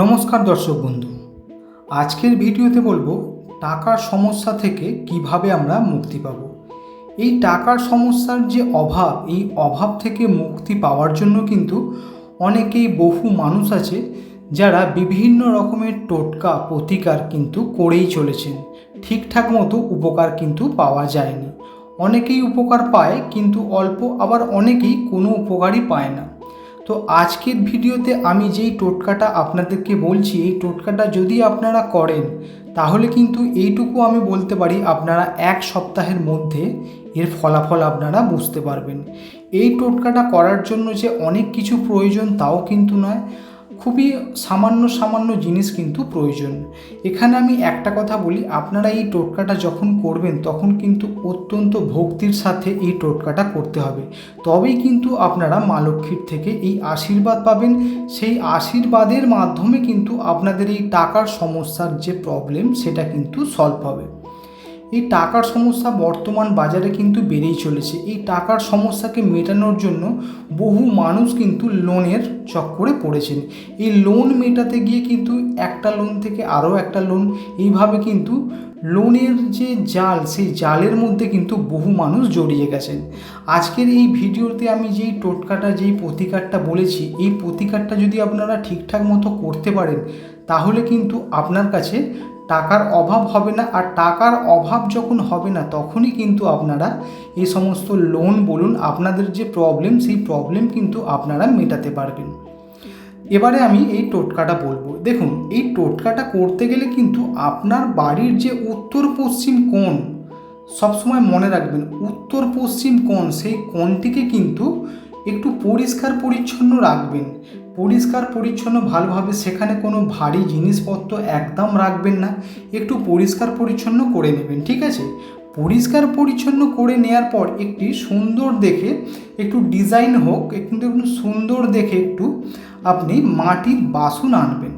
নমস্কার দর্শক বন্ধু। আজকের ভিডিওতে বলব টাকার সমস্যা থেকে কীভাবে আমরা মুক্তি পাব। এই টাকার সমস্যার যে অভাব, এই অভাব থেকে মুক্তি পাওয়ার জন্য কিন্তু অনেকেই বহু মানুষ আছে যারা বিভিন্ন রকমের টোটকা, প্রতিকার কিন্তু করেই চলেছেন। ঠিকঠাক মতো উপকার কিন্তু পাওয়া যায়নি। অনেকেই উপকার পায় কিন্তু অল্প, আবার অনেকেই কোনো উপকারই পায় না। তো আজকের ভিডিওতে আমি যেই টোটকাটা আপনাদেরকে বলছি, এই টোটকাটা যদি আপনারা করেন, তাহলে কিন্তু এইটুকু আমি বলতে পারি আপনারা এক সপ্তাহের মধ্যে এর ফলাফল আপনারা বুঝতে পারবেন। এই টোটকাটা করার জন্য যে অনেক কিছু প্রয়োজন তাও কিন্তু নয় খুবই সামান্য সামান্য জিনিস কিন্তু প্রয়োজন। এখানে আমি একটা কথা বলি, আপনারা এই টোটকাটা যখন করবেন, তখন কিন্তু অত্যন্ত ভক্তির সাথে এই টোটকাটা করতে হবে। তবেই কিন্তু আপনারা মা লক্ষ্মীর থেকে এই আশীর্বাদ পাবেন। সেই আশীর্বাদের মাধ্যমে কিন্তু আপনাদের এই টাকার সমস্যার যে প্রবলেম সেটা কিন্তু সলভ হবে। এই টাকার সমস্যা বর্তমান বাজারে কিন্তু বেড়েই চলেছে। এই টাকার সমস্যাকে মেটানোর জন্য বহু মানুষ কিন্তু লোনের চক্করে পড়েছেন। এই লোন মেটাতে গিয়ে কিন্তু একটা লোন থেকে আরও একটা লোন, এইভাবে কিন্তু লোনের যে জাল, সেই জালের মধ্যে কিন্তু বহু মানুষ জড়িয়ে গেছেন। আজকের এই ভিডিওতে আমি যেই টোটকাটা, যেই প্রতিকারটা বলেছি, এই প্রতিকারটা যদি আপনারা ঠিকঠাক মতো করতে পারেন, তাহলে কিন্তু আপনার কাছে টাকার অভাব হবে না আর টাকার অভাব যখন হবে না, তখনই কিন্তু আপনারা এই সমস্ত লোন বলুন, আপনাদের যে প্রবলেম সেই প্রবলেম কিন্তু আপনারা মেটাতে পারবেন। এবারে আমি এই টোটকাটা বলব। দেখুন, এই টোটকাটা করতে গেলে কিন্তু আপনার বাড়ির যে উত্তর পশ্চিম কোণ, সবসময় মনে রাখবেন, উত্তর পশ্চিম কোণ, সেই কোণটিকে কিন্তু একটু পরিষ্কার পরিচ্ছন্ন রাখবেন। পরিষ্কার পরিচ্ছন্ন ভালোভাবে সেখানে কোনো ভারী জিনিসপত্র একদম রাখবেন না। একটু পরিষ্কার পরিচ্ছন্ন করে নেবেন, ঠিক আছে? পরিষ্কার পরিচ্ছন্ন করে নেওয়ার পর একটি সুন্দর দেখে একটু ডিজাইন হোক, কিন্তু একটু সুন্দর দেখে একটু আপনি মাটির বাসন আনবেন।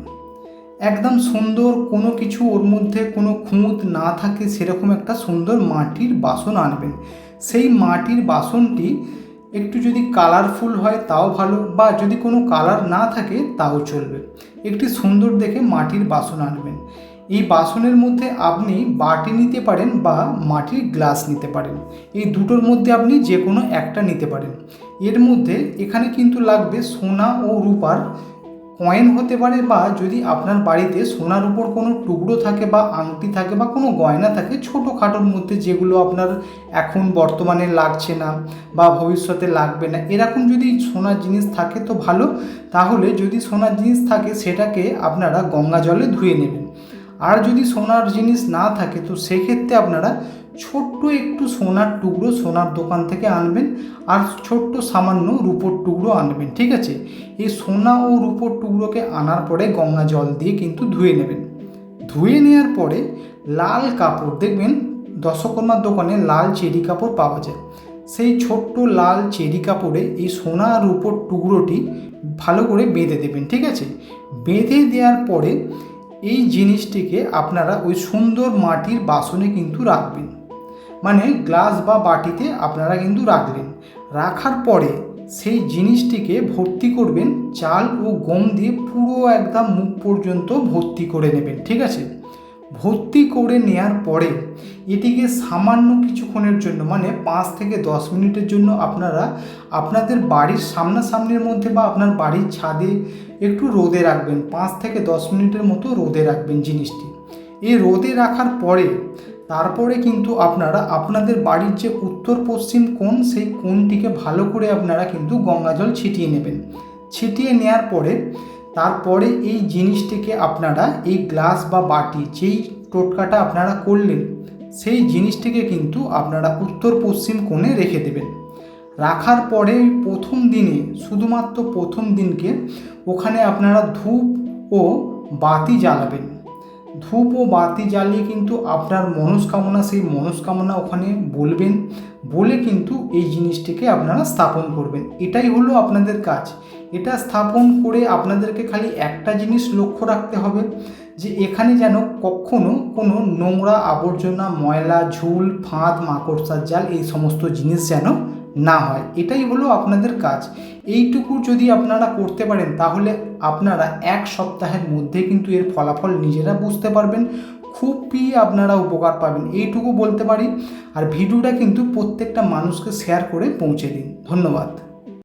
একদম সুন্দর কোনো কিছু ওর মধ্যে কোনো খুঁত না থাকে, সেরকম একটা সুন্দর মাটির বাসন আনবেন। সেই মাটির বাসনটি একটু যদি কালারফুল হয় তাও ভালো, বা যদি কোনো কালার না থাকে তাও চলবে। একটি সুন্দর দেখে মাটির বাসন আনবেন। এই বাসনের মধ্যে আপনি বাটি নিতে পারেন বা মাটির গ্লাস নিতে পারেন। এই দুটোর মধ্যে আপনি যে কোনো একটা নিতে পারেন। এর মধ্যে এখানে কিন্তু লাগবে সোনা ও রূপার কয়েন হতে পারে বা যদি আপনার বাড়িতে সোনার উপর কোনো টুকরো থাকে বা আংটি থাকে বা কোনো গয়না থাকে ছোটোখাটোর মধ্যে যেগুলো আপনার এখন বর্তমানে লাগছে না বা ভবিষ্যতে লাগবে না, এরকম যদি সোনার জিনিস থাকে তো ভালো। তাহলে যদি সোনার জিনিস থাকে সেটাকে আপনারা গঙ্গা জলে ধুয়ে নেবেন। আর যদি সোনার জিনিস না থাকে, তো সেক্ষেত্রে আপনারা ছোট্ট একটু সোনার টুকরো সোনার দোকান থেকে আনবেন আর ছোট্ট সামান্য রূপোর টুকরো আনবেন, ঠিক আছে? এই সোনা ও রূপোর টুকরোকে আনার পরে গঙ্গা জল দিয়ে কিন্তু ধুয়ে নেবেন। ধুয়ে নেওয়ার পরে লাল কাপড়, দেখবেন দশকর্মার দোকানে লাল চেরি কাপড় পাওয়া যায়। সেই ছোট্ট লাল চেরি কাপড়ে এই সোনা রূপোর টুকরোটি ভালো করে বেঁধে দেবেন, ঠিক আছে? বেঁধে দেওয়ার পরে এই জিনিসটিকে আপনারা ওই সুন্দর মাটির বাসনে কিন্তু রাখবেন। মানে গ্লাস বা বাটিতে আপনারা কিন্তু রাখলেন। রাখার পরে সেই জিনিসটিকে ভর্তি করবেন, চাল ও গম দিয়ে পুরো একদম মুখ পর্যন্ত ভর্তি করে নেবেন, ঠিক আছে? ভর্তি করে নেয়ার পরে এটিকে সামান্য কিছুক্ষণের জন্য মানে পাঁচ থেকে দশ মিনিটের জন্য আপনারা আপনাদের বাড়ির সামনাসামনির মধ্যে বা আপনার বাড়ির ছাদে একটু রোদে রাখবেন। পাঁচ থেকে দশ মিনিটের মতো রোদে রাখবেন জিনিসটি। এই রোদে রাখার পরে তারপরে কিন্তু আপনারা আপনাদের বাড়ির যে উত্তর পশ্চিম কোণ, সেই কোণটিকে ভালো করে আপনারা কিন্তু গঙ্গা জল ছিটিয়ে নেবেন। ছিটিয়ে নেওয়ার পরে তারপরে এই জিনিসটিকে আপনারা এই গ্লাস বা বাটি যেই টোটকাটা আপনারা করলেন, সেই জিনিসটিকে কিন্তু আপনারা উত্তর পশ্চিম কোণে রেখে দেবেন। রাখার পরে প্রথম দিনে, শুধুমাত্র প্রথম দিনকে, ওখানে আপনারা ধূপ ও বাতি জ্বালাবেন। ধূপ ও বাতি জ্বালিয়ে কিন্তু আপনার মনস্কামনা, সেই মনস্কামনা ওখানে বলবেন, বলে কিন্তু এই জিনিসটিকে আপনারা স্থাপন করবেন। এটাই হলো আপনাদের কাজ। এটা স্থাপন করে আপনাদেরকে খালি একটা জিনিস লক্ষ্য রাখতে হবে, যে এখানে যেন কখনো কোনো নোংরা আবর্জনা, ময়লা, ঝুল, ফাঁদ, মাকড়সার জাল এই সমস্ত জিনিস যেন না হয়। এটাই হলো আপনাদের কাজ। এইটুকু যদি আপনারা করতে পারেন, তাহলে আপনারা এক সপ্তাহের মধ্যে কিন্তু এর ফলাফল নিজেরা বুঝতে পারবেন, খুবই আপনারা উপকার পাবেন। এইটুকু বলতে পারি। আর ভিডিওটা কিন্তু প্রত্যেকটা মানুষকে শেয়ার করে পৌঁছে দিন। ধন্যবাদ।